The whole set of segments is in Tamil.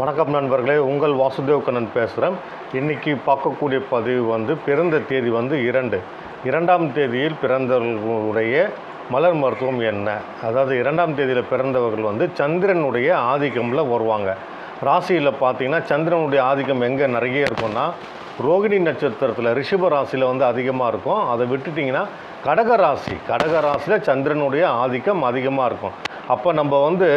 வணக்கம் நண்பர்களே உங்கள் வாசுதேவ் கண்ணன் பேசுகிறேன் இன்றைக்கி பார்க்கக்கூடிய பதிவு வந்து பிறந்த தேதி வந்து இரண்டு. இரண்டாம் தேதியில் பிறந்தவர்களுடைய மலர் மருத்துவம் என்ன? அதாவது இரண்டாம் தேதியில் பிறந்தவர்கள் வந்து சந்திரனுடைய ஆதிக்கமில் வருவாங்க. ராசியில் பார்த்தீங்கன்னா சந்திரனுடைய ஆதிக்கம் எங்கே நிறைய இருக்கும்னா ரோகிணி நட்சத்திரத்தில் ரிஷப ராசியில் வந்து அதிகமாக இருக்கும். அதை விட்டுட்டிங்கன்னா கடக ராசி. கடக ராசியில் சந்திரனுடைய ஆதிக்கம் அதிகமாக இருக்கும். அப்போ நம்ம வந்து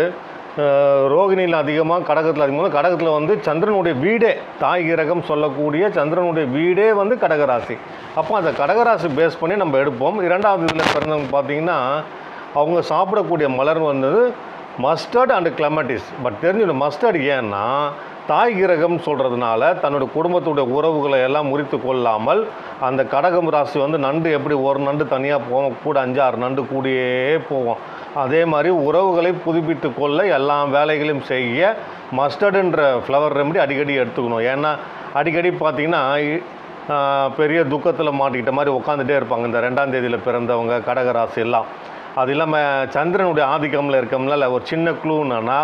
ரோகிணியில் அதிகமாக கடகத்தில் அதிகமாக கடகத்தில் வந்து சந்திரனுடைய வீடே தாய் கிரகம் சொல்லக்கூடிய சந்திரனுடைய வீடே வந்து கடகராசி. அப்போ அந்த கடகராசி பேஸ் பண்ணி நம்ம எடுப்போம். இரண்டாவது இதில் பிறந்தவங்க பார்த்தீங்கன்னா அவங்க சாப்பிடக்கூடிய மலர் வந்தது மஸ்டர்ட் அண்ட் கிளமட்டிஸ் பட் தெரிஞ்சுக்கணும் மஸ்டர்ட் ஏன்னா தாய் கிரகம் சொல்கிறதுனால தன்னோட குடும்பத்துடைய உறவுகளை எல்லாம் முறித்து கொள்ளாமல் அந்த கடகம் ராசி வந்து நண்டு எப்படி ஒரு நண்டு தனியாக போவோம் கூட அஞ்சாறு நண்டு கூடியே போவோம். அதே மாதிரி உறவுகளை புதுப்பித்து கொள்ள எல்லா வேலைகளையும் செய்ய மஸ்டர்டுன்ற ஃப்ளவர் ரெமடி அடிக்கடி எடுத்துக்கணும். ஏன்னா அடிக்கடி பார்த்திங்கன்னா பெரிய துக்கத்தில் மாட்டிக்கிட்ட மாதிரி உட்காந்துட்டே இருப்பாங்க. இந்த ரெண்டாம் தேதியில் பிறந்தவங்க கடகராசி எல்லாம். அது இல்லாமல் சந்திரனுடைய ஆதிக்கமில் இருக்கம்னால ஒரு சின்ன க்ளூன்னா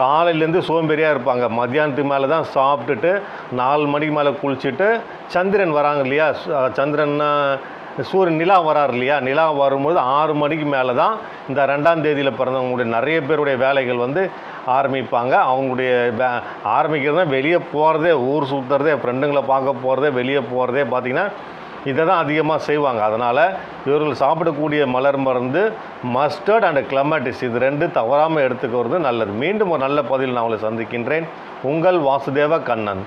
காலையிலேருந்து சோம்பேறியாக இருப்பாங்க. மத்தியானத்துக்கு மேலே தான் சாப்பிட்டுட்டு நாலு மணிக்கு மேலே குளிச்சுட்டு சந்திரன் வராங்க இல்லையா? சந்திரன்னா சூரியன் நிலா வரார் இல்லையா? நிலா வரும்போது ஆறு மணிக்கு மேலே தான் இந்த ரெண்டாம் தேதியில் பிறந்தவங்களுடைய நிறைய பேருடைய வேலைகள் வந்து ஆரம்பிப்பாங்க. அவங்களுடைய ஆரம்பிக்கிறது தான் வெளியே போகிறதே ஊர் சுற்றுறதே ஃப்ரெண்டுங்களை பார்க்க போகிறதே வெளியே போகிறதே பார்த்திங்கன்னா இதை தான் அதிகமாக செய்வாங்க. அதனால் இவர்கள் சாப்பிடக்கூடிய மலர் மருந்து மஸ்டர்ட் அண்ட் கிளமட்டிஸ் இது ரெண்டு தவறாமல் எடுத்துக்கிறது நல்லது. மீண்டும் ஒரு நல்ல பதிவில் நான் உங்களை சந்திக்கின்றேன். உங்கள் வாசுதேவ கண்ணன்.